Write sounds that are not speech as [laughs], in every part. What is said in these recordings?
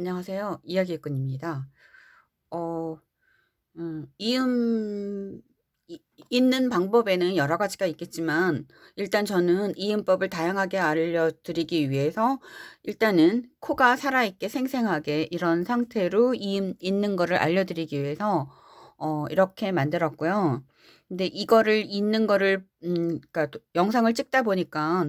안녕하세요. 이야기꾼입니다. 어, 음, 이음, 이- 있는 방법에는 여러 가지가 있겠지만, 일단 저는 이음법을 다양하게 알려드리기 위해서, 일단은 코가 살아있게 생생하게 이런 상태로 이음 있는 거를 알려드리기 위해서, 어, 이렇게 만들었고요. 근데 이거를 있는 거를, 음, 도- 영상을 찍다 보니까,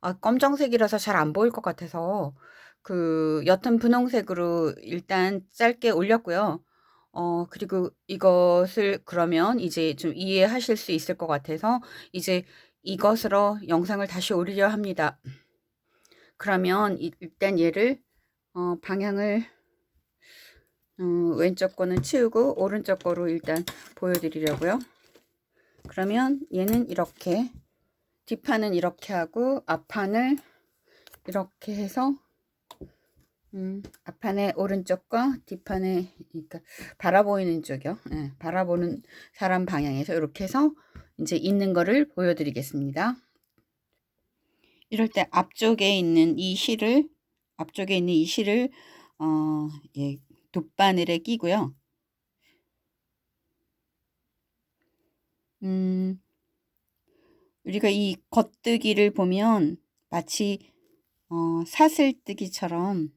아, 검정색이라서 잘 안 보일 것 같아서, 그 옅은 분홍색으로 일단 짧게 올렸고요. 어 그리고 이것을 그러면 이제 좀 이해하실 수 있을 것 같아서 이제 이것으로 영상을 다시 올리려 합니다. 그러면 이- 일단 얘를 어 방향을 어 왼쪽 거는 치우고 오른쪽 거로 일단 보여드리려고요. 그러면 얘는 이렇게 뒷판은 이렇게 하고 앞판을 이렇게 해서 음, 앞판의 오른쪽과 뒷판의 그러니까 바라보이는 쪽이요. 예, 바라보는 사람 방향에서 이렇게 해서 이제 있는 거를 보여드리겠습니다. 이럴 때 앞쪽에 있는 이 실을 앞쪽에 있는 이 실을 어, 예, 돗바늘에 끼고요. 음, 우리가 이 겉뜨기를 보면 마치 어, 사슬뜨기처럼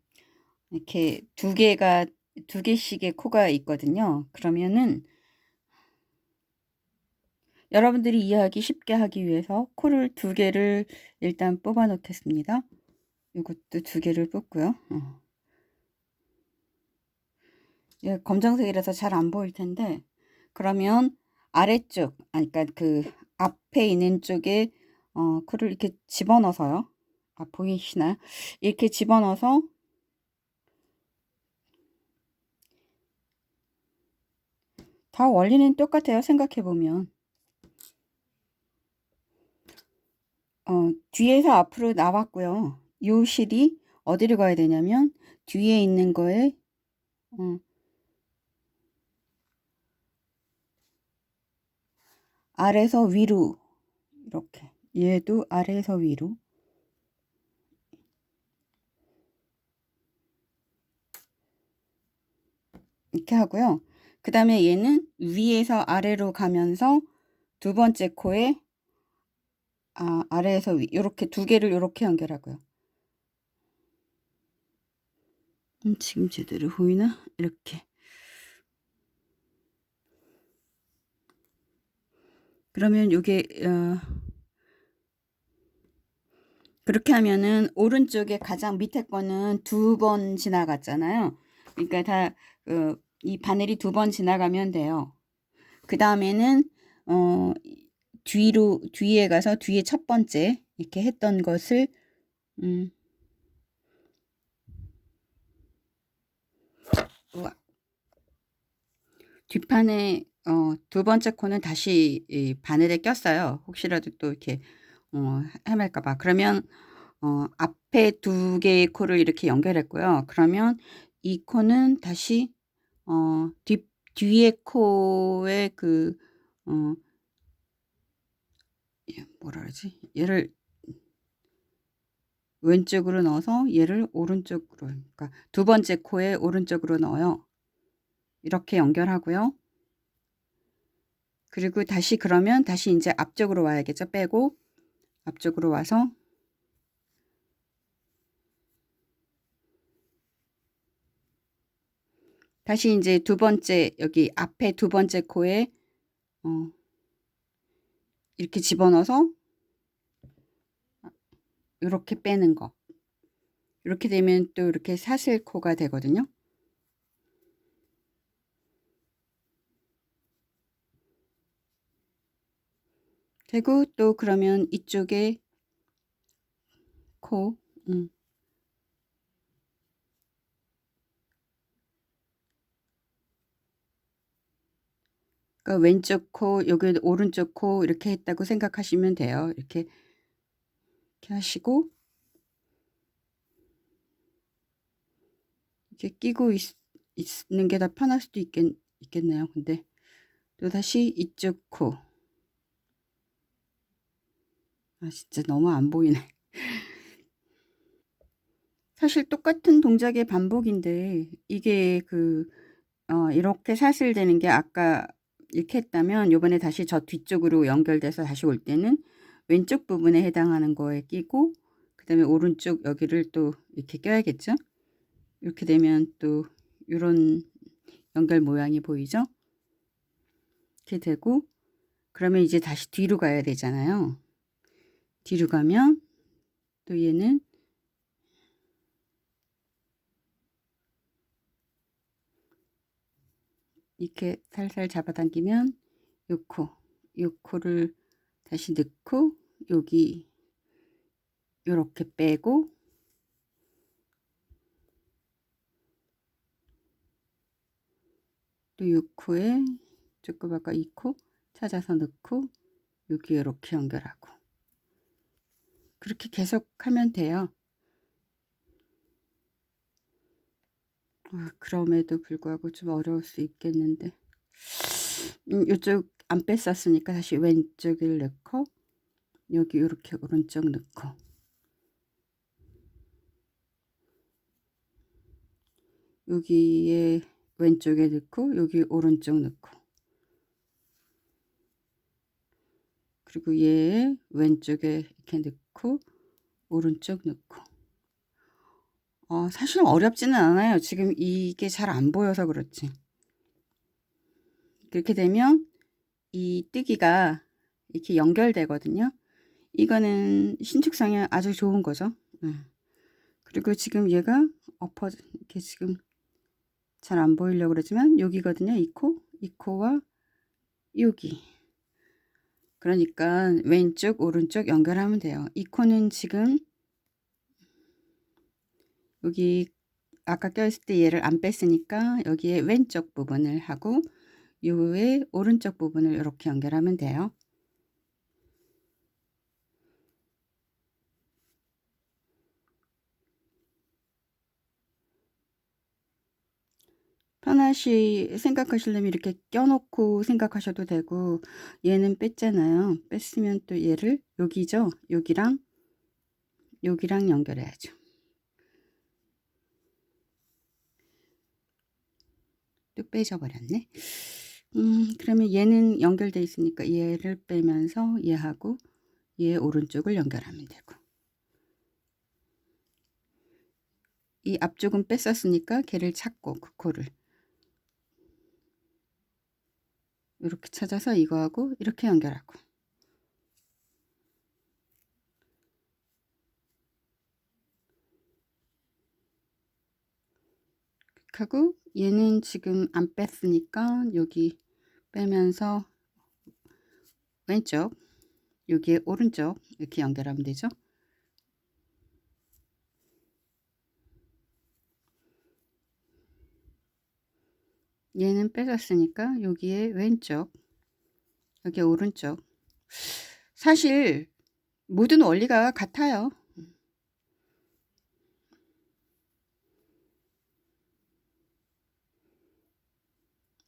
이렇게 두 개가 두 개씩의 코가 있거든요. 그러면은 여러분들이 이해하기 쉽게 하기 위해서 코를 두 개를 일단 뽑아 놓겠습니다. 이것도 두 개를 뽑고요. 어. 예, 검정색이라서 잘 안 보일 텐데 그러면 아래쪽 아니 그러니까 그 앞에 있는 쪽에 어, 코를 이렇게 집어넣어서요. 아 보이시나요? 이렇게 집어넣어서 다 원리는 똑같아요. 생각해 보면. 어, 뒤에서 앞으로 나왔고요. 요 실이 어디를 가야 되냐면 뒤에 있는 거에 어, 아래서 위로 이렇게 얘도 아래에서 위로 이렇게 하고요. 그 다음에 얘는 위에서 아래로 가면서 두 번째 코에 아, 아래에서 위 이렇게 두 개를 이렇게 연결하고요. 음, 지금 제대로 보이나? 이렇게 그러면 요게 어, 그렇게 하면은 오른쪽에 가장 밑에 거는 두 번 지나갔잖아요. 그러니까 다 어, 이 바늘이 두 번 지나가면 돼요. 그 다음에는 어, 뒤로 뒤에 가서 뒤에 첫 번째 이렇게 했던 것을 음, 우와. 뒷판에 어, 두 번째 코는 다시 이 바늘에 꼈어요. 혹시라도 또 이렇게 어, 헤맬까 봐. 그러면 어, 앞에 두 개의 코를 이렇게 연결했고요. 그러면 이 코는 다시 어, 뒤 뒤에 코의 그 어, 뭐라 그러지? 얘를 왼쪽으로 넣어서 얘를 오른쪽으로 그러니까 두 번째 코에 오른쪽으로 넣어요. 이렇게 연결하고요. 그리고 다시 그러면 다시 이제 앞쪽으로 와야겠죠. 빼고 앞쪽으로 와서 다시 이제 두 번째 여기 앞에 두 번째 코에 어 이렇게 집어넣어서 이렇게 빼는 거. 이렇게 되면 또 이렇게 사슬 코가 되거든요. 되고 또 그러면 이쪽에 코, 음. 그러니까 왼쪽 코, 여기 오른쪽 코 이렇게 했다고 생각하시면 돼요. 이렇게 이렇게 하시고 이렇게 끼고 있, 있는 게더 편할 수도 있겠, 있겠네요. 근데 또 다시 이쪽 코. 아 진짜 너무 안 보이네. [laughs] 사실 똑같은 동작의 반복인데 이게 그 어 이렇게 사슬 되는 게 아까 이렇게 했다면 요번에 다시 저 뒤쪽으로 연결돼서 다시 올 때는 왼쪽 부분에 해당하는 거에 끼고 그 다음에 오른쪽 여기를 또 이렇게 껴야겠죠? 이렇게 되면 또 요런 연결 모양이 보이죠? 이렇게 되고 그러면 이제 다시 뒤로 가야 되잖아요. 뒤로 가면 또 얘는 이렇게 살살 잡아당기면 요 코, 요 코를 다시 넣고 여기 요렇게 빼고 또요 코에 조금 아까 이코 찾아서 넣고 여기 이렇게 연결하고 그렇게 계속 하면 돼요. 아, 그럼에도 불구하고 좀 어려울 수 있겠는데. 음, 이쪽 안 뺐었으니까 다시 왼쪽을 넣고 여기 이렇게 오른쪽 넣고. 여기에 왼쪽에 넣고 여기 오른쪽 넣고. 그리고 얘 왼쪽에 이렇게 넣고 오른쪽 넣고 어, 사실 어렵지는 않아요. 지금 이게 잘 안 보여서 그렇지. 그렇게 되면 이 뜨기가 이렇게 연결되거든요. 이거는 신축성에 아주 좋은 거죠. 네. 그리고 지금 얘가 엎어 이렇게 지금 잘 안 보이려고 그러지만 여기거든요. 이 코, 이 코와 여기. 그러니까 왼쪽, 오른쪽 연결하면 돼요. 이 코는 지금 여기 아까 껴있을 때 얘를 안 뺐으니까 여기에 왼쪽 부분을 하고 요에 오른쪽 부분을 이렇게 연결하면 돼요. 편하시 생각하시려면 이렇게 껴놓고 생각하셔도 되고 얘는 뺐잖아요. 뺐으면 또 얘를 여기죠. 여기랑 여기랑 연결해야죠. 또 빼져버렸네. 음, 그러면 얘는 연결돼 있으니까 얘를 빼면서 얘하고 얘 오른쪽을 연결하면 되고. 이 앞쪽은 뺐었으니까 걔를 찾고 그 코를. 이렇게 찾아서 이거하고 이렇게 연결하고 하고 얘는 지금 안 뺐으니까 여기 빼면서 왼쪽 여기에 오른쪽 이렇게 연결하면 되죠. 얘는 빼졌으니까 여기에 왼쪽 여기 오른쪽 사실 모든 원리가 같아요.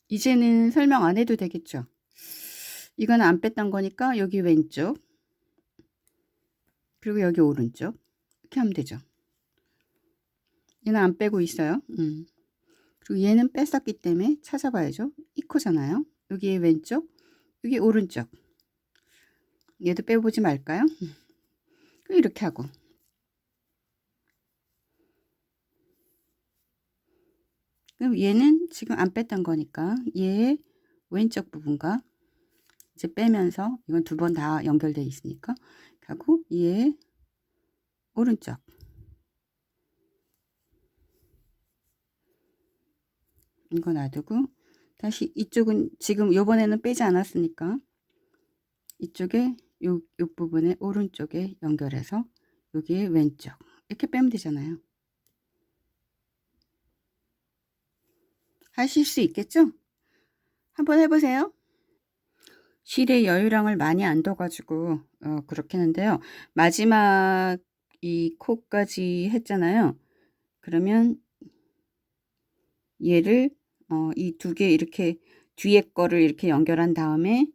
이제는 설명 안 해도 되겠죠. 이건 안 뺐던 거니까 여기 왼쪽 그리고 여기 오른쪽 이렇게 하면 되죠. 얘는 안 빼고 있어요. 음. 그리고 얘는 뺐었기 때문에 찾아봐야죠. 이 코잖아요. 여기 왼쪽, 여기 오른쪽. 얘도 빼보지 말까요? 음. 이렇게 하고 그럼 얘는 지금 안 뺐던 거니까 얘 왼쪽 부분과 이제 빼면서 이건 두 번 다 연결되어 있으니까 하고 얘 오른쪽. 이거 놔두고 다시 이쪽은 지금 요번에는 빼지 않았으니까 이쪽에 요, 요 부분에 오른쪽에 연결해서 여기에 왼쪽. 이렇게 빼면 되잖아요 하실 수 있겠죠? 한번 해보세요. 실의 여유량을 많이 안 둬가지고 어, 그렇게 했는데요. 마지막 이 코까지 했잖아요. 그러면 얘를 어, 이 두 개 이렇게 뒤에 거를 이렇게 연결한 다음에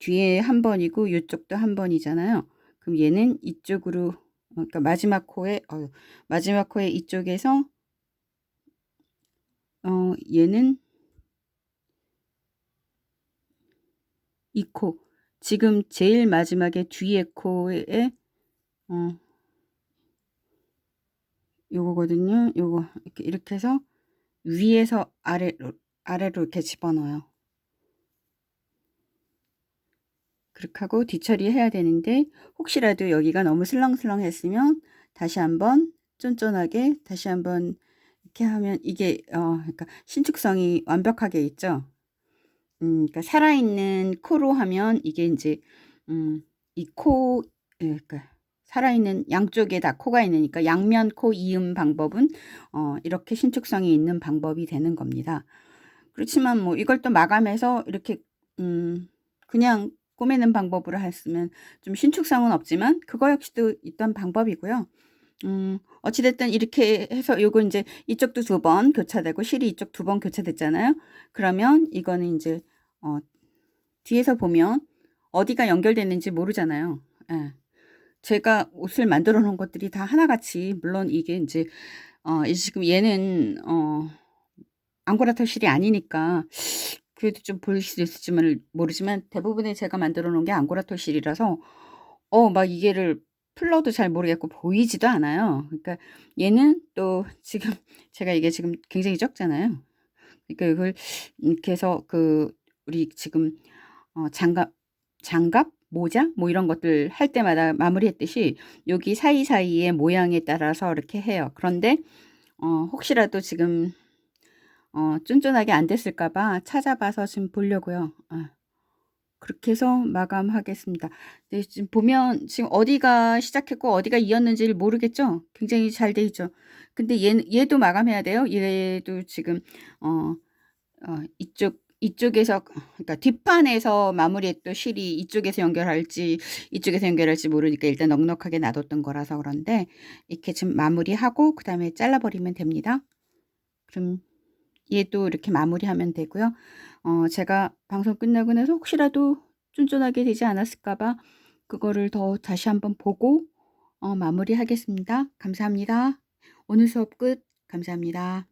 뒤에 한 번이고 이쪽도 한 번이잖아요. 그럼 얘는 이쪽으로 그러니까 마지막 코에 어유 마지막 코에 이쪽에서 어 얘는 이 코. 지금 제일 마지막에 뒤에 코에 어 요거거든요. 요거 이렇게 이렇게 해서 위에서 아래로 아래로 이렇게 집어넣어요. 그렇게 하고 뒤처리 해야 되는데 혹시라도 여기가 너무 슬렁슬렁 했으면 다시 한번 쫀쫀하게 다시 한번 이렇게 하면 이게 어 그러니까 신축성이 완벽하게 있죠. 음 그러니까 살아있는 코로 하면 이게 인제 음 이코예 그러니까 살아있는 양쪽에 다 코가 있으니까 양면 코 이음 방법은 어 이렇게 신축성이 있는 방법이 되는 겁니다. 그렇지만 뭐 이걸 또 마감해서 이렇게 음 그냥 꼬매는 방법으로 했으면 좀 신축성은 없지만 그거 역시도 있던 방법이고요. 음 어찌 됐든 이렇게 해서 요거 인제 이쪽도 2 번 교차되고 실이 이쪽 2 번 교차됐잖아요. 그러면 이거는 인제 어 뒤에서 보면 어디가 연결됐는지 모르잖아요. 예. 제가 옷을 만들어 놓은 것들이 다 하나같이 물론 이게 인제 어 이 지금 얘는 어 앙고라털 실이 아니니까 그래도 좀 보일 수도 있을지만 모르지만 대부분의 제가 만들어 놓은 게 앙고라털 실이라서 어 막 이게를 풀러도 잘 모르겠고 보이지도 않아요. 그러니까 얘는 또 지금 [laughs] 제가 이게 지금 굉장히 적잖아요. 그러니까 이걸 이렇게 해서 그 우리 지금 어 장갑 장갑, 모자 뭐 이런 것들 할 때마다 마무리했듯이 여기 사이사이의 모양에 따라서 이렇게 해요. 그런데 어 혹시라도 지금 어 쫀쫀하게 안 됐을까 봐 찾아봐서 지금 보려고요. 아. 그렇게 해서 마감하겠습니다. 네 지금 보면 지금 어디가 시작했고 어디가 이었는지를 모르겠죠? 굉장히 잘 돼 있죠. 근데 얘 얘도 마감해야 돼요. 얘도 지금 어 어 이쪽 이쪽에서 그러니까 뒷판에서 마무리했던 실이 이쪽에서 연결할지 이쪽에서 연결할지 모르니까 일단 넉넉하게 놔뒀던 거라서 그런데 이렇게 지금 마무리하고 그 다음에 잘라 버리면 됩니다. 그럼 얘도 이렇게 마무리하면 되고요. 어 제가 방송 끝나고 나서 혹시라도 쫀쫀하게 되지 않았을까 봐 그거를 더 다시 한번 보고 어 마무리하겠습니다. 감사합니다. 오늘 수업 끝. 감사합니다.